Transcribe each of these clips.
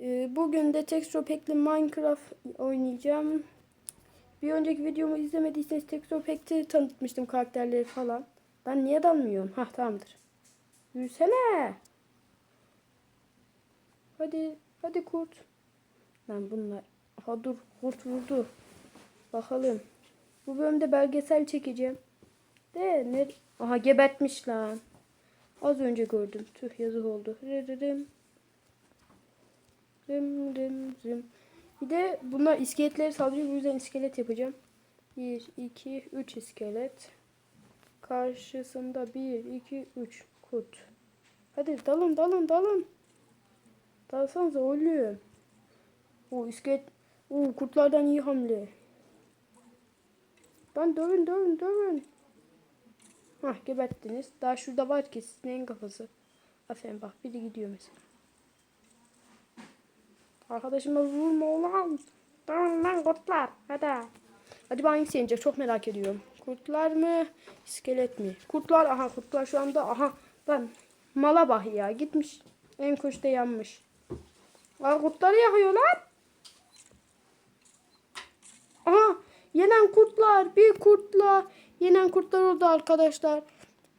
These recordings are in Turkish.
Ee, bugün de Texture Pack'li Minecraft oynayacağım. Bir önceki videomu izlemediyseniz Texture Pack'te tanıtmıştım karakterleri falan. Ben niye dalmıyorum? Hah tamamdır. Yürüsene. Hadi, hadi kurt. Lan bunlar. Aha dur kurt vurdu. Bakalım. Bu bölümde belgesel çekeceğim. De ne? Aha gebertmiş lan. Az önce gördüm. Tüh yazık oldu. Rırırım. Rım rım rım. Bir de bunlar iskeletleri saldırıyor. Bu yüzden iskelet yapacağım. 1, 2, 3 iskelet. Karşısında 1, 2, 3 kurt. Hadi dalın dalın dalın. Dalsanıza oğlum. O iskelet. O kurtlardan iyi hamle. Lan dövün dövün dövün. Hah geberttiniz. Daha şurada var ki sineğin kafası. Aferin bak biri gidiyor mesela. Arkadaşıma vurma ulan. Tamam lan kurtlar. Hadi. Hadi ben yenecek çok merak ediyorum. Kurtlar mı? iskelet mi? Kurtlar aha kurtlar şu anda aha. Lan mala bak ya gitmiş. En köşede yanmış. Aa, kurtları yakıyor lan. Aha yenen kurtlar bir kurtlar. Yenen kurtlar oldu arkadaşlar.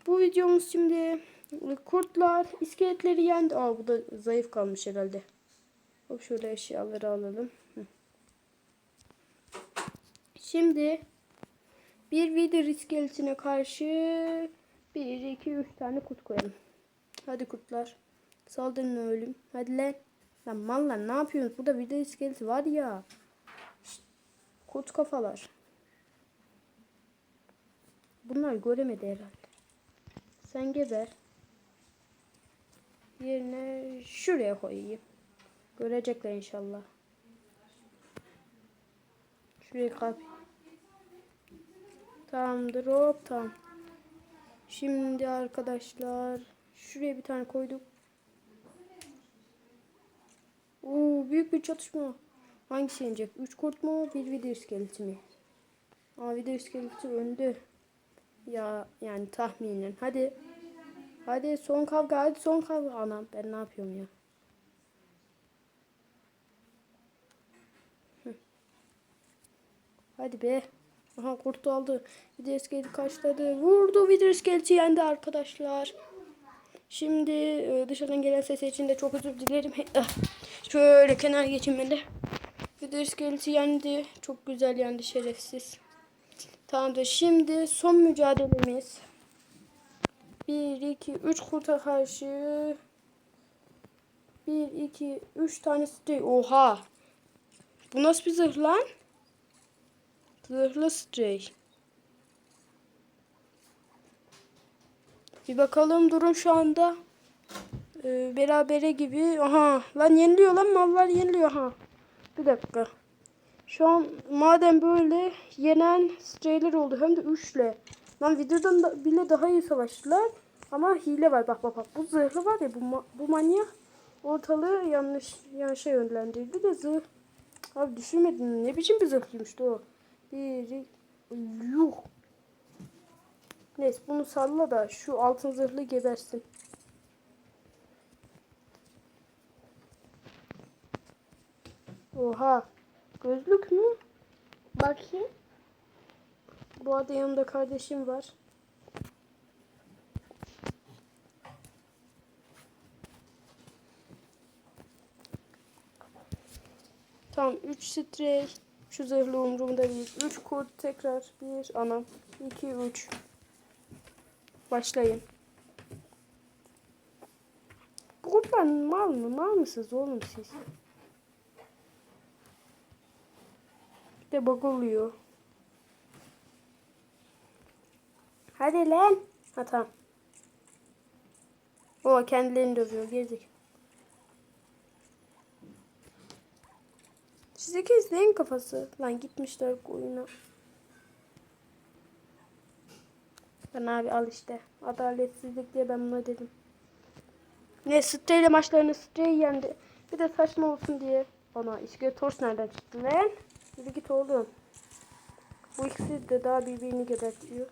Bu videomuz şimdi kurtlar iskeletleri yendi. Aa bu da zayıf kalmış herhalde. Hop şöyle eşyaları alalım. Şimdi bir vidir iskeletine karşı 1, 2, 3 tane kurt koyalım. Hadi kurtlar. Saldırın ölüm. Hadi lan. Lan mal ne yapıyorsunuz? Burada vidir iskeleti var ya. Kurt kafalar. Bunlar göremedi herhalde. Sen geber. Yerine şuraya koyayım. Görecekler inşallah. Şuraya kap. Tamamdır hop tamam. Şimdi arkadaşlar şuraya bir tane koyduk. Oo büyük bir çatışma. Hangisi yenecek? 3 kurt mu? Bir video iskeleti mi? Aa video iskeleti önde. Ya yani tahminen. Hadi. Hadi son kavga. Hadi son kavga. Anam ben ne yapıyorum ya? Hadi be. Aha kurt aldı. Video iskeleti kaçladı. Vurdu video iskeleti yendi arkadaşlar. Şimdi e, dışarıdan gelen ses için de çok özür dilerim. Ah, Şöyle kenar geçeyim ben de. Video iskeleti yendi. Çok güzel yendi şerefsiz. Tamamdır. Şimdi son mücadelemiz. 1, 2, 3 kurta karşı 1, 2, 3 tanesi değil. Oha. Bu nasıl bir zırh lan? Zırhlı Stray. Bir bakalım durum şu anda. Ee, berabere gibi. Aha lan yeniliyor lan mallar yeniliyor ha. Bir dakika. Şu an madem böyle yenen Stray'ler oldu hem de 3 ile. Lan videodan da bile daha iyi savaştılar. Ama hile var bak bak bak. Bu zırhlı var ya bu, ma bu manyak ortalığı yanlış yanlışa yönlendirdi de zırh. Abi düşünmedin ne biçim bir zırhlıymıştı o. Bir, yuh. Neyse bunu salla da şu altın zırhlı gebersin. Oha. Gözlük mü? Bakayım. Bu arada yanımda kardeşim var. Tamam 3 strey. Şu zırhlı umurumda değil. 3 kurt tekrar. 1 anam. 2 3. Başlayın. Bu kurtlar mal mı? Mal mısınız oğlum siz? Bir de bug oluyor. Hadi lan. Ha tamam. O kendilerini dövüyor. Gezdik. Sizdeki izleyin kafası. Lan gitmişler oyuna. Ben abi al işte. Adaletsizlik diye ben buna dedim. Ne Stray maçlarını Stray yendi. Bir de saçma olsun diye. Ona iskelet tors nereden çıktı lan? Yürü git oğlum. Bu ikisi de daha birbirini gebertiyor.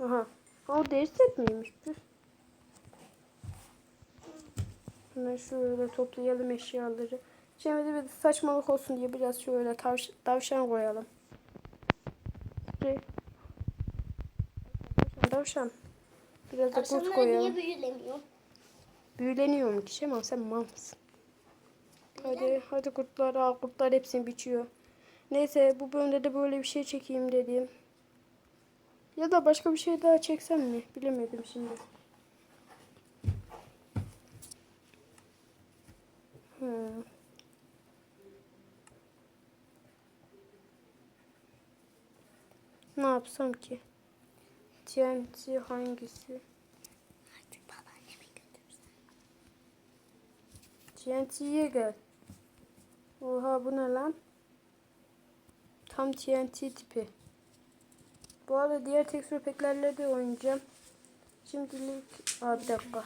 Aha. O set miymiş? Hemen şöyle toplayalım eşyaları. Şimdi bir saçmalık olsun diye biraz şöyle tavş tavşan koyalım. Tavşan. Biraz da kurt koyalım. niye büyülemiyor? Büyüleniyorum ki Şema sen mal mısın? Hadi hadi kurtlar al kurtlar hepsini biçiyor. Neyse bu bölümde de böyle bir şey çekeyim dedim. Ya da başka bir şey daha çeksem mi? Bilemedim şimdi. Hmm. Ne yapsam ki? TNT hangisi? Artık babaanneme götürsen. TNT'ye gel. Oha bu ne lan? Tam TNT tipi. Bu arada diğer tekstür peklerle de oynayacağım. Şimdilik... Aa bir dakika.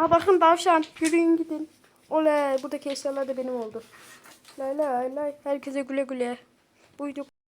Ha bakın tavşan. Yürüyün gidin. Oley buradaki eşyalar da benim oldu. Lay lay lay. Herkese güle güle. Buyduk.